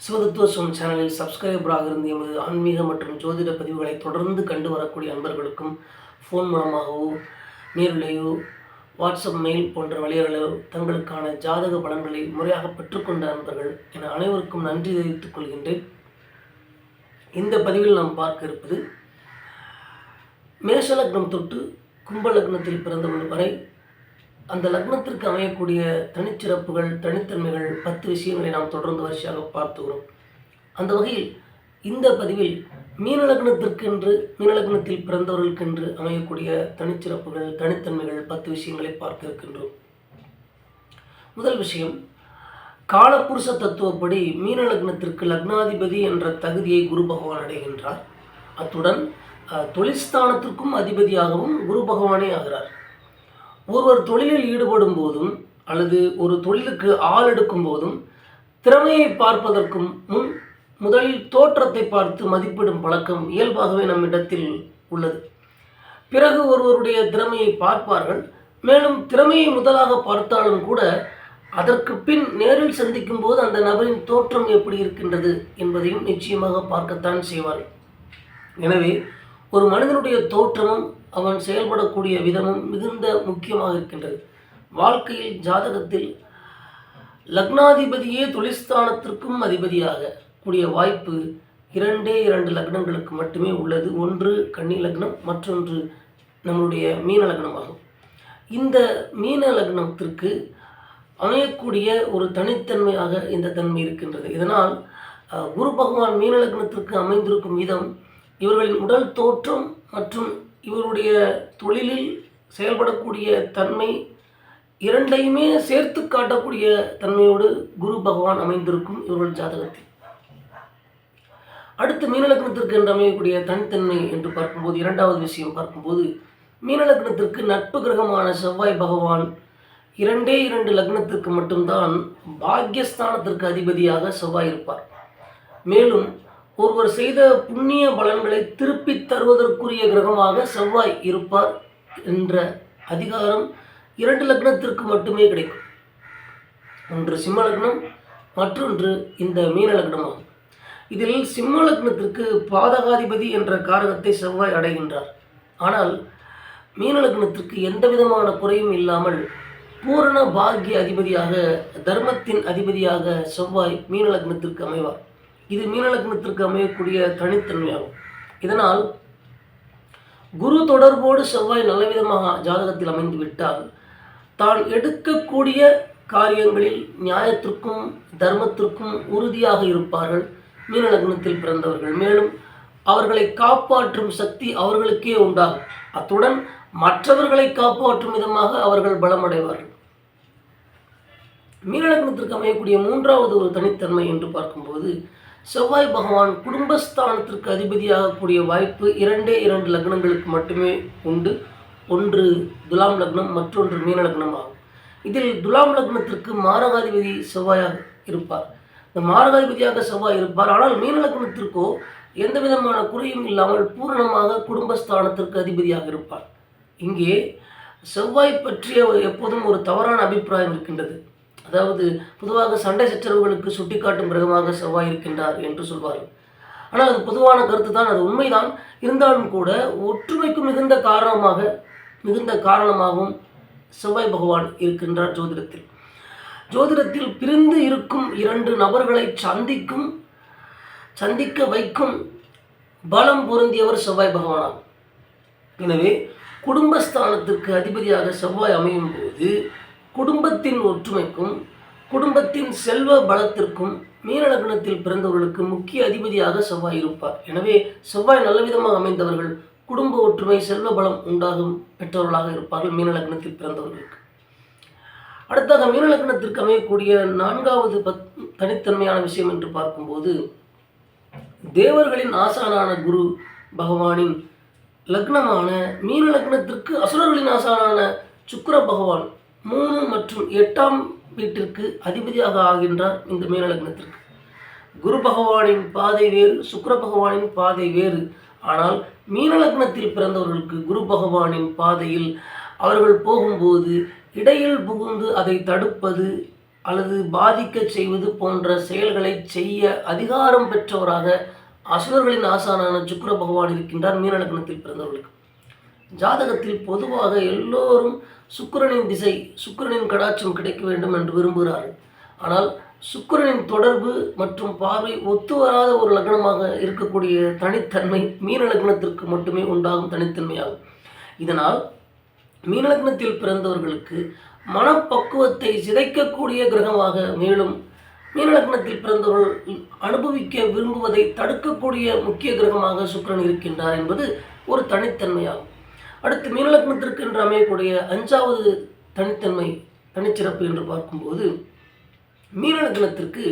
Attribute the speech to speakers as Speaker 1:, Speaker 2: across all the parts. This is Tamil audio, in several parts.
Speaker 1: சிவதத்துவ சேனலில் சப்ஸ்கிரைபராக இருந்து எமது ஆன்மீக மற்றும் ஜோதிட பதிவுகளை தொடர்ந்து கண்டு வரக்கூடிய அன்பர்களுக்கும் ஃபோன் மூலமாகவோ நேரிலேயோ வாட்ஸ்அப் மெயில் போன்ற வழிகளிலோ தங்களுக்கான ஜாதக பலன்களை முறையாக பெற்றுக்கொண்ட அன்பர்கள் என அனைவருக்கும் நன்றி தெரிவித்துக் கொள்கின்றேன். இந்த பதிவில் நாம் பார்க்க இருப்பது மேஷலக்னம் தொட்டு கும்பலக்னத்தில் பிறந்தவன் வரை அந்த லக்னத்திற்கு அமையக்கூடிய தனிச்சிறப்புகள் தனித்தன்மைகள் பத்து விஷயங்களை நாம் தொடர்ந்து வரிசையாக பார்த்து வரும். அந்த வகையில் இந்த பதிவில் மீன லக்னத்திற்கென்று மீன லக்னத்தில் பிறந்தவர்களுக்கென்று அமையக்கூடிய தனிச்சிறப்புகள் தனித்தன்மைகள் பத்து விஷயங்களை பார்க்க இருக்கின்றோம். முதல் விஷயம் காலப்புருஷ தத்துவப்படி மீன லக்னத்திற்கு லக்னாதிபதி என்ற தகுதியை குரு பகவான் அடைகின்றார். அத்துடன் அஹ், அதிபதியாகவும் குரு பகவானே ஆகிறார். ஒருவர் தொழிலில் ஈடுபடும் போதும் அல்லது ஒரு தொழிலுக்கு ஆள் எடுக்கும் போதும் திறமையை பார்ப்பதற்கும் முன் முதலில் தோற்றத்தை பார்த்து மதிப்பிடும் பழக்கம் இயல்பாகவே நம்மிடத்தில் உள்ளது. பிறகு ஒருவருடைய திறமையை பார்ப்பார்கள். மேலும் திறமையை முதலாக பார்த்தாலும் கூட அதற்கு பின் நேரில் சந்திக்கும் போது அந்த நபரின் தோற்றம் எப்படி இருக்கின்றது என்பதையும் நிச்சயமாக பார்க்கத்தான் செய்வார்கள். எனவே ஒரு மனிதனுடைய தோற்றமும் அவன் செயல்படக்கூடிய விதமும் மிகுந்த முக்கியமாக இருக்கின்றது. வாழ்க்கையில் ஜாதகத்தில் லக்னாதிபதியே தொழில்ஸ்தானத்திற்கும் அதிபதியாக கூடிய வாய்ப்பு இரண்டே இரண்டு லக்னங்களுக்கு மட்டுமே உள்ளது. ஒன்று கன்னி லக்னம் மற்றொன்று நம்முடைய மீன லக்னமாகும். இந்த மீன லக்னத்திற்கு அமையக்கூடிய ஒரு தனித்தன்மையாக இந்த தன்மை இருக்கின்றது. இதனால் குரு பகவான் மீன லக்னத்திற்கு அமைந்திருக்கும் விதம் இவர்களின் உடல் தோற்றம் மற்றும் இவருடைய தொழிலில் செயல்படக்கூடிய தன்மை இரண்டையுமே சேர்த்து காட்டக்கூடிய தன்மையோடு குரு பகவான் அமைந்திருக்கும் இவர்கள் ஜாதகத்தில். அடுத்து மீனலக்னத்திற்கு என்று அமையக்கூடிய தனித்தன்மை என்று பார்க்கும்போது இரண்டாவது விஷயம் பார்க்கும்போது மீனலக்னத்திற்கு நட்பு கிரகமான செவ்வாய் பகவான் இரண்டே இரண்டு லக்னத்திற்கு மட்டும்தான் பாக்யஸ்தானத்திற்கு அதிபதியாக செவ்வாய் இருப்பார். மேலும் ஒருவர் செய்த புண்ணிய பலன்களை திருப்பித் தருவதற்குரிய கிரகமாக செவ்வாய் இருப்பார் என்ற அதிகாரம் இரண்டு லக்னத்திற்கு மட்டுமே கிடைக்கும். ஒன்று சிம்ம லக்னம் மற்றொன்று இந்த மீன லக்னமாகும். இதில் சிம்ம லக்னத்திற்கு பாதகாதிபதி என்ற காரகத்தை செவ்வாய் அடைகின்றார். ஆனால் மீன லக்னத்திற்கு எந்த விதமான குறையும் இல்லாமல் பூரண பாக்கிய அதிபதியாக தர்மத்தின் அதிபதியாக செவ்வாய் மீன லக்னத்திற்கு அமைவார். இது மீனலக்னத்திற்கு அமையக்கூடிய தனித்தன்மையாகும். இதனால் குரு தொடர்போடு செவ்வாய் நல்லவிதமாக ஜாதகத்தில் அமைந்து விட்டால் தான் எடுக்கக்கூடிய காரியங்களில் நியாயத்திற்கும் தர்மத்திற்கும் உறுதியாக இருப்பார்கள் மீனலக்னத்தில் பிறந்தவர்கள். மேலும் அவர்களை காப்பாற்றும் சக்தி அவர்களுக்கே உண்டாகும். அத்துடன் மற்றவர்களை காப்பாற்றும் விதமாக அவர்கள் பலமடைவார்கள். மீனலக்னத்திற்கு அமையக்கூடிய மூன்றாவது ஒரு தனித்தன்மை என்று பார்க்கும்போது செவ்வாய் பகவான் குடும்பஸ்தானத்திற்கு அதிபதியாகக்கூடிய வாய்ப்பு இரண்டே இரண்டு லக்னங்களுக்கு மட்டுமே உண்டு. ஒன்று துலாம் லக்னம் மற்றொன்று மீன லக்னம் ஆகும் இதில் துலாம் லக்னத்திற்கு மாரகாதிபதி செவ்வாயாக இருப்பார். இந்த மாரகாதிபதியாக செவ்வாய் இருப்பார். ஆனால் மீன லக்னத்திற்கோ எந்த விதமான குறையும் இல்லாமல் பூரணமாக குடும்பஸ்தானத்திற்கு அதிபதியாக இருப்பார். இங்கே செவ்வாய் பற்றிய எப்போதும் ஒரு தவறான அபிப்பிராயம் இருக்கின்றது. அதாவது பொதுவாக சண்டை சச்சரவுகளுக்கு சுட்டிக்காட்டும் கிரகமாக செவ்வாய் இருக்கின்றார் என்று சொல்வார்கள். ஆனால் அது பொதுவான கருத்து தான் அது உண்மைதான். இருந்தாலும் கூட ஒற்றுமைக்கு மிகுந்த காரணமாக மிகுந்த காரணமாகவும் செவ்வாய் பகவான் இருக்கின்றார் ஜோதிடத்தில். ஜோதிடத்தில் பிரிந்து இருக்கும் இரண்டு நபர்களை சந்திக்கும் சந்திக்க வைக்கும் பலம் பொருந்தியவர் செவ்வாய் பகவானாகும் எனவே குடும்பஸ்தானத்திற்கு அதிபதியாக செவ்வாய் அமையும் போது குடும்பத்தின் ஒற்றுமைக்கும் குடும்பத்தின் செல்வ பலத்திற்கும் மீனலக்னத்தில் பிறந்தவர்களுக்கு முக்கிய அதிபதியாக செவ்வாய் இருப்பார். எனவே செவ்வாய் நல்ல விதமாக அமைந்தவர்கள் குடும்ப ஒற்றுமை செல்வ பலம் உண்டாகும் பெற்றவர்களாக இருப்பார்கள் மீனலக்னத்தில் பிறந்தவர்களுக்கு. அடுத்ததாக மீனலக்னத்திற்கு அமையக்கூடிய நான்காவது பத் தனித்தன்மையான விஷயம் என்று பார்க்கும்போது தேவர்களின் ஆசானான குரு பகவானின் லக்னமான மீன லக்னத்திற்கு அசுரர்களின் ஆசானான சுக்கிர பகவான் மூணு மற்றும் எட்டாம் வீட்டிற்கு அதிபதியாக ஆகின்றார் இந்த மீன குரு பகவானின் பாதை வேறு சுக்கர பகவானின் பாதை வேறு. ஆனால் மீனலக்னத்தில் பிறந்தவர்களுக்கு குரு பகவானின் பாதையில் அவர்கள் போகும்போது இடையில் புகுந்து அதை தடுப்பது அல்லது பாதிக்க செய்வது போன்ற செயல்களை செய்ய அதிகாரம் பெற்றவராக அசுரர்களின் ஆசானான சுக்கர பகவான் இருக்கின்றார் மீனலக்னத்தில் பிறந்தவர்களுக்கு. ஜாதகத்தில் பொதுவாக எல்லோரும் சுக்கிரனின் திசை சுக்கிரனின் கடாட்சம் கிடைக்க வேண்டும் என்று விரும்புகிறார்கள். ஆனால் சுக்கிரனின் தொடர்பு மற்றும் பார்வை ஒத்து வராத ஒரு லக்னமாக இருக்கக்கூடிய தனித்தன்மை மீன லக்னத்திற்கு மட்டுமே உண்டாகும் தனித்தன்மையாகும். இதனால் மீன லக்னத்தில் பிறந்தவர்களுக்கு மனப்பக்குவத்தை சிதைக்கக்கூடிய கிரகமாக மேலும் மீன லக்னத்தில் பிறந்தவர்கள் அனுபவிக்க விரும்புவதை தடுக்கக்கூடிய முக்கிய கிரகமாக சுக்கிரன் இருக்கின்றார் என்பது ஒரு தனித்தன்மையாகும். அடுத்து மீனலக்னத்திற்கு என்று அமையக்கூடிய அஞ்சாவது தனித்தன்மை தனிச்சிறப்பு என்று பார்க்கும்போது மீனலக்னத்திற்கு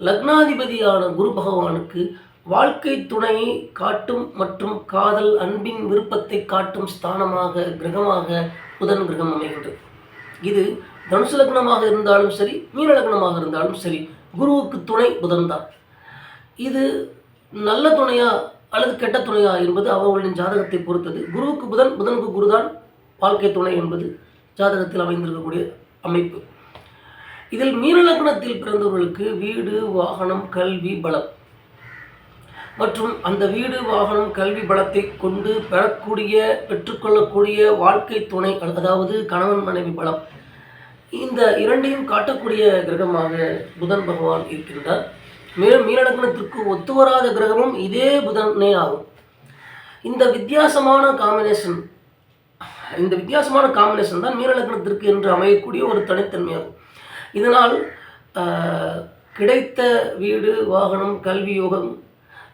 Speaker 1: லக்னாதிபதியான குரு பகவானுக்கு வாழ்க்கை துணையை காட்டும் மற்றும் காதல் அன்பின் விருப்பத்தை காட்டும் ஸ்தானமாக கிரகமாக புதன் கிரகம் அமைகின்றது. இது தனுசு லக்னமாக இருந்தாலும் சரி மீன லக்னமாக இருந்தாலும் சரி குருவுக்கு துணை புதன் தான் இது நல்ல துணையாக அல்லது கெட்ட துணையா என்பது அவர்களின் ஜாதகத்தை பொறுத்தது. குருவுக்கு புதன் புதனுக்கு குருதான் வாழ்க்கை துணை என்பது ஜாதகத்தில் அமைந்திருக்கக்கூடிய அமைப்பு. இதில் மீனலக்னத்தில் பிறந்தவர்களுக்கு வீடு வாகனம் கல்வி பலம். மற்றும் அந்த வீடு வாகனம் கல்வி பலத்தை கொண்டு பெறக்கூடிய பெற்றுக்கொள்ளக்கூடிய வாழ்க்கை துணை அதாவது கணவன் மனைவி பலம். இந்த இரண்டையும் காட்டக்கூடிய கிரகமாக புதன் பகவான் இருக்கின்றார். மேலும் மீனலக்னத்திற்கு ஒத்துவராத கிரகமும் இதே புதனே ஆகும். இந்த வித்தியாசமான காம்பினேஷன் இந்த வித்தியாசமான காம்பினேஷன் தான் மீனலக்கணத்திற்கு என்று அமையக்கூடிய ஒரு தனித்தன்மையாகும். இதனால் கிடைத்த வீடு வாகனம் கல்வி யோகம்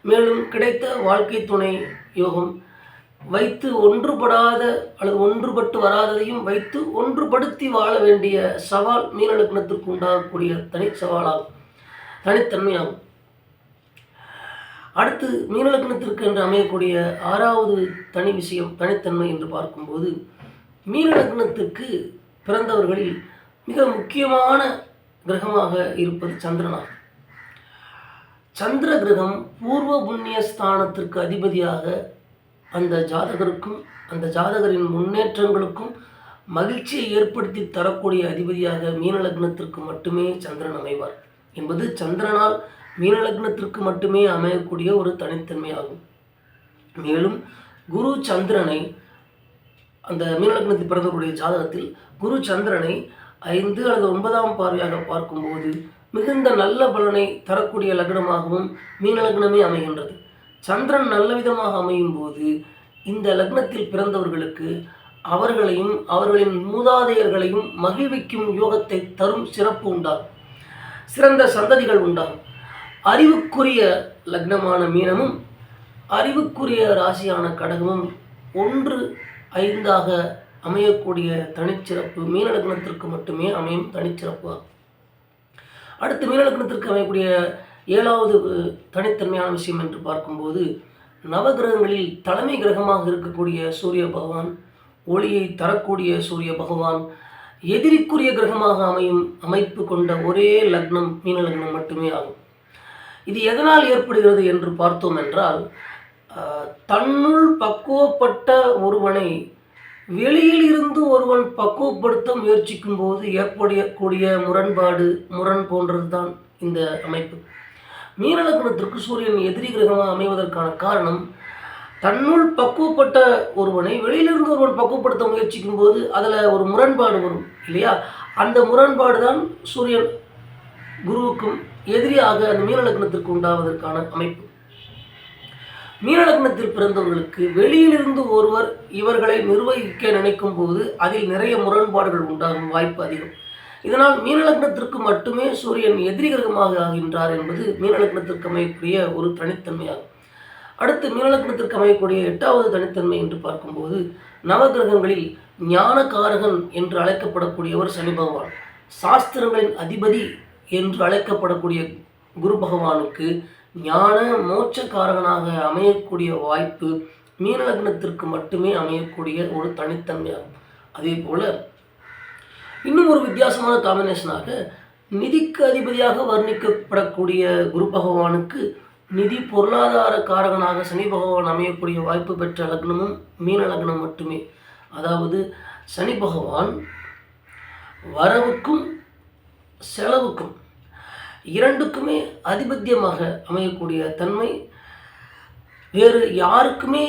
Speaker 1: மேலும் கிடைத்த வாழ்க்கை துணை யோகம் வைத்து ஒன்றுபடாத அல்லது ஒன்றுபட்டு வராததையும் வைத்து ஒன்றுபடுத்தி வாழ வேண்டிய சவால் மீனலக்கணத்திற்கு உண்டாகக்கூடிய தனி சவாலாகும். தனித்தன்மையாகும். அடுத்து மீனலக்னத்திற்கு என்று அமையக்கூடிய ஆறாவது தனி விஷயம் தனித்தன்மை என்று பார்க்கும்போது மீனலக்னத்திற்கு பிறந்தவர்களில் மிக முக்கியமான கிரகமாக இருப்பது சந்திரனாகும் சந்திர கிரகம் பூர்வ புண்ணிய ஸ்தானத்திற்கு அதிபதியாக அந்த ஜாதகருக்கும் அந்த ஜாதகரின் முன்னேற்றங்களுக்கும் மகிழ்ச்சியை ஏற்படுத்தி தரக்கூடிய அதிபதியாக மீனலக்னத்திற்கு மட்டுமே சந்திரன் அமைவார். என்பது சந்திரனால் மீனலக்னத்திற்கு மட்டுமே அமையக்கூடிய ஒரு தனித்தன்மையாகும். மேலும் குரு சந்திரனை அந்த மீனலக்னத்தில் பிறந்தக்கூடிய ஜாதகத்தில் குரு சந்திரனை ஐந்து அல்லது ஒன்பதாம் பார்வையாக பார்க்கும்போது மிகுந்த நல்ல பலனை தரக்கூடிய லக்னமாகவும் மீன லக்னமே அமைகின்றது. சந்திரன் நல்ல விதமாக அமையும் போது இந்த லக்னத்தில் பிறந்தவர்களுக்கு அவர்களையும் அவர்களின் மூதாதையர்களையும் மகிழ்விக்கும் யோகத்தை தரும் சிறப்பு உண்டாகும். சிறந்த சந்ததிகள் உண்டாகும். அறிவுக்குரிய லக்னமான மீனமும் அறிவுக்குரிய ராசியான கடகமும் ஒன்று ஐந்தாக அமையக்கூடிய தனிச்சிறப்பு மீன லக்னத்திற்கு மட்டுமே அமையும் தனிச்சிறப்பு ஆகும். அடுத்து மீன லக்னத்திற்கு அமையக்கூடிய ஏழாவது தனித்தன்மையான விஷயம் என்று பார்க்கும்போது நவகிரகங்களில் தலைமை கிரகமாக இருக்கக்கூடிய சூரிய பகவான் ஒளியை தரக்கூடிய சூரிய பகவான் எதிரிக்குரிய கிரகமாக அமையும் அமைப்பு கொண்ட ஒரே லக்னம் மீன லக்னம் மட்டுமே ஆகும். இது எதனால் ஏற்படுகிறது என்று பார்த்தோம் என்றால் தன்னுள் பக்குவப்பட்ட ஒருவனை வெளியில் இருந்து ஒருவன் பக்குவப்படுத்த முயற்சிக்கும் போது ஏற்படக்கூடிய முரண்பாடு முரண் போன்றது தான் இந்த அமைப்பு. மீனலக்கணத்திற்கு சூரியன் எதிரி கிரகமாக அமைவதற்கான காரணம் தன்னுள் பக்குவப்பட்ட ஒருவனை வெளியிலிருந்து ஒருவன் பக்குவப்படுத்த முயற்சிக்கும் போது அதில் ஒரு முரண்பாடு வரும். இல்லையா? அந்த முரண்பாடு தான் சூரியன் குருவுக்கும் எதிரியாக அந்த மீனலக்னத்திற்கு உண்டாவதற்கான அமைப்பு. மீனலக்னத்தில் பிறந்தவர்களுக்கு வெளியிலிருந்து ஒருவர் இவர்களை நிர்வகிக்க நினைக்கும் போது அதில் நிறைய முரண்பாடுகள் உண்டாகும் வாய்ப்பு அதிகம். இதனால் மீனலக்னத்திற்கு மட்டுமே சூரியன் எதிரி கிரகமாக ஆகின்றார் என்பது மீனலக்னத்திற்கு அமையக்கூடிய ஒரு தனித்தன்மையாகும். அடுத்து மீனலக்னத்திற்கு அமையக்கூடிய எட்டாவது தனித்தன்மை என்று பார்க்கும்போது நவகிரகங்களில் ஞானகாரகன் என்று அழைக்கப்படக்கூடியவர் சனி பகவான். சாஸ்திரங்களின் அதிபதி என்று அழைக்கப்படக்கூடிய குரு பகவானுக்கு ஞான மோட்சக்காரகனாக அமையக்கூடிய வாய்ப்பு மீனலக்னத்திற்கு மட்டுமே அமையக்கூடிய ஒரு தனித்தன்மையாகும். அதே போல இன்னும் ஒரு வித்தியாசமான காம்பினேஷனாக நிதிக்கு அதிபதியாக வர்ணிக்கப்படக்கூடிய குரு பகவானுக்கு நிதி பொருளாதார காரகனாக சனி பகவான் அமையக்கூடிய வாய்ப்பு பெற்ற லக்னமும் மீன லக்னம் மட்டுமே. அதாவது சனி பகவான் வரவுக்கும் செலவுக்கும் இரண்டுக்குமே அதிபத்தியமாக அமையக்கூடிய தன்மை வேறு யாருக்குமே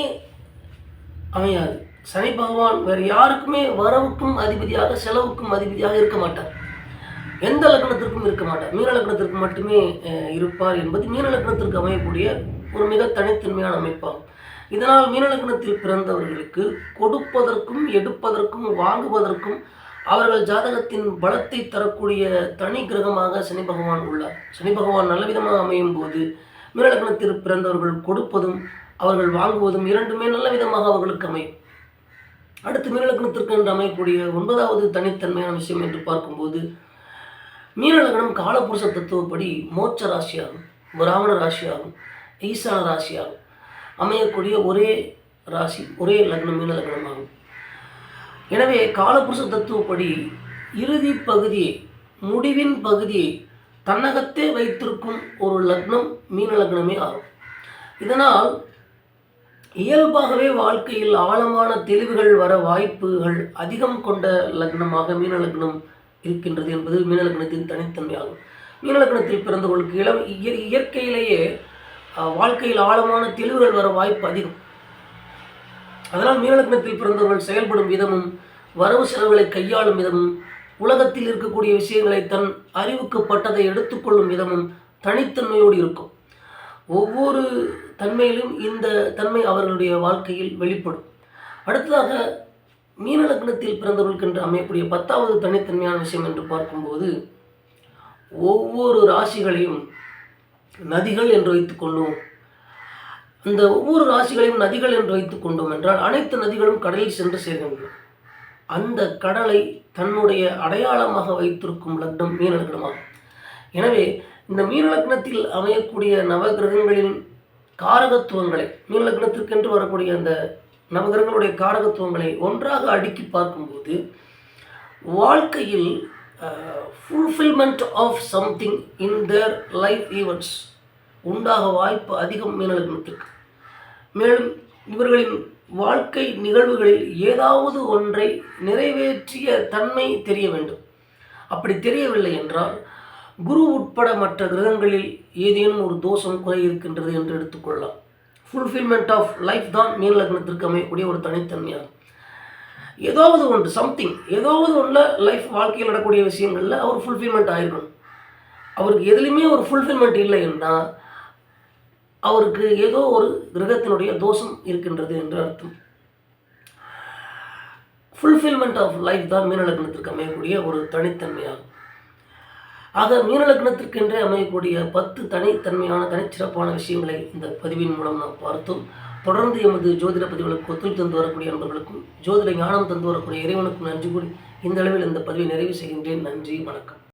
Speaker 1: அமையாது. சனி பகவான் வேறு யாருக்குமே வரவுக்கும் அதிபதியாக செலவுக்கும் அதிபதியாக இருக்க மாட்டார். எந்த லக்னத்திற்கும் இருக்க மாட்டார். மீன லக்னத்திற்கு மட்டுமே இருப்பார் என்பது மீன லக்னத்திற்கு அமையக்கூடிய ஒரு மிக தனித்தன்மையான அமைப்பாகும். இதனால் மீனலக்னத்தில் பிறந்தவர்களுக்கு கொடுப்பதற்கும் எடுப்பதற்கும் வாங்குவதற்கும் அவர்கள் ஜாதகத்தின் பலத்தை தரக்கூடிய தனி கிரகமாக சனி பகவான் உள்ளார். சனி பகவான் நல்ல விதமாக அமையும் போது மீனலக்னத்தில் பிறந்தவர்கள் கொடுப்பதும் அவர்கள் வாங்குவதும் இரண்டுமே நல்ல விதமாக அவர்களுக்கு அமையும். அடுத்து மீனலக்னத்திற்கு என்று அமையக்கூடிய ஒன்பதாவது தனித்தன்மையான விஷயம் என்று பார்க்கும்போது மீனலக்னம் காலபுருஷ தத்துவப்படி மோட்ச ராசியாகும் பிராமண ராசியாகும் ஈசான ராசியாகும். அமையக்கூடிய ஒரே ராசி ஒரே லக்னம் மீன லக்னமாகும் எனவே காலபுருஷ தத்துவப்படி இறுதி பகுதியை முடிவின் பகுதியை தன்னகத்தே வைத்திருக்கும் ஒரு லக்னம் மீன லக்னமே ஆகும். இதனால் இயல்பாகவே வாழ்க்கையில் ஆழமான தெளிவுகள் வர வாய்ப்புகள் அதிகம் கொண்ட லக்னமாக மீன லக்னம் இருக்கின்றது என்பது மீனலக்கணத்தின் தனித்தன்மையாகும். மீனலக்கணத்தில் பிறந்தவர்களுக்கு இளம் இயற்கையிலேயே வாழ்க்கையில் ஆழமான தெளிவுகள் வர வாய்ப்பு அதிகம். அதனால் மீனலக்கணத்தில் பிறந்தவர்கள் செயல்படும் விதமும் வரவு செலவுகளை கையாளும் விதமும் உலகத்தில் இருக்கக்கூடிய விஷயங்களை தன் அறிவுக்கு பட்டதை எடுத்துக்கொள்ளும் விதமும் தனித்தன்மையோடு இருக்கும். ஒவ்வொரு தன்மையிலும் இந்த தன்மை அவர்களுடைய வாழ்க்கையில் வெளிப்படும். அடுத்ததாக மீன லக்னத்தில் பிறந்தவர்களுக்கு என்று அமையக்கூடிய பத்தாவது தனித்தன்மையான விஷயம் என்று பார்க்கும்போது ஒவ்வொரு ராசிகளையும் நதிகள் என்று வைத்துக்கொள்ளும் அந்த ஒவ்வொரு ராசிகளையும் நதிகள் என்று வைத்துக் கொண்டோம் என்றால் அனைத்து நதிகளும் கடலில் சென்று சேர்கின்றன அந்த கடலை தன்னுடைய அடையாளமாக வைத்திருக்கும் லக்னம் மீன லக்னமாகும் எனவே இந்த மீன லக்னத்தில் அமையக்கூடிய நவகிரகங்களின் காரகத்துவங்களை மீன லக்னத்திற்கென்று வரக்கூடிய அந்த நவகிரகங்களுடைய காரகத்துவங்களை ஒன்றாக அடுக்கி பார்க்கும்போது வாழ்க்கையில் fulfilment of something in their life events உண்டாக வாய்ப்பு அதிகம் மீன மேலும் இவர்களின் வாழ்க்கை நிகழ்வுகளில் ஏதாவது ஒன்றை நிறைவேற்றிய தன்மை தெரிய வேண்டும். அப்படி தெரியவில்லை என்றால் குரு உட்பட மற்ற கிரகங்களில் ஏதேனும் ஒரு தோஷம் குறை இருக்கின்றது என்று எடுத்துக்கொள்ளலாம். ஃபுல்ஃபில்மெண்ட் ஆஃப் லைஃப் தான் மீன் லக்னத்திற்கு அமையக்கூடிய ஒரு தனித்தன்மையாகும். ஏதாவது ஒன்று சம்திங் ஏதாவது ஒன்றில் லைஃப் வாழ்க்கையில் நடக்கூடிய விஷயங்களில் அவர் ஃபுல்ஃபில்மெண்ட் ஆகிருக்கணும் அவருக்கு எதுலேயுமே ஒரு ஃபுல்ஃபில்மெண்ட் இல்லைன்னா அவருக்கு ஏதோ ஒரு கிரகத்தினுடைய தோஷம் இருக்கின்றது என்று அர்த்தம். ஃபுல்ஃபில்மெண்ட் ஆஃப் லைஃப் தான் மீன லக்னத்திற்கு அமையக்கூடிய ஒரு தனித்தன்மையாகும். ஆக மீனலக்னத்திற்கென்றே அமையக்கூடிய பத்து தனித்தன்மையான தனிச்சிறப்பான விஷயங்களை இந்த பதிவின் மூலம் நாம் பார்த்தோம். தொடர்ந்து எமது ஜோதிட பதிவுகளுக்கு ஒத்துழைப்பு தந்து வரக்கூடிய நண்பர்களுக்கும் ஜோதிட ஞானம் தந்து வரக்கூடிய இறைவனுக்கும் நன்றி கூறி இந்த அளவில் இந்த பதிவை நிறைவு செய்கின்றேன். நன்றி வணக்கம்.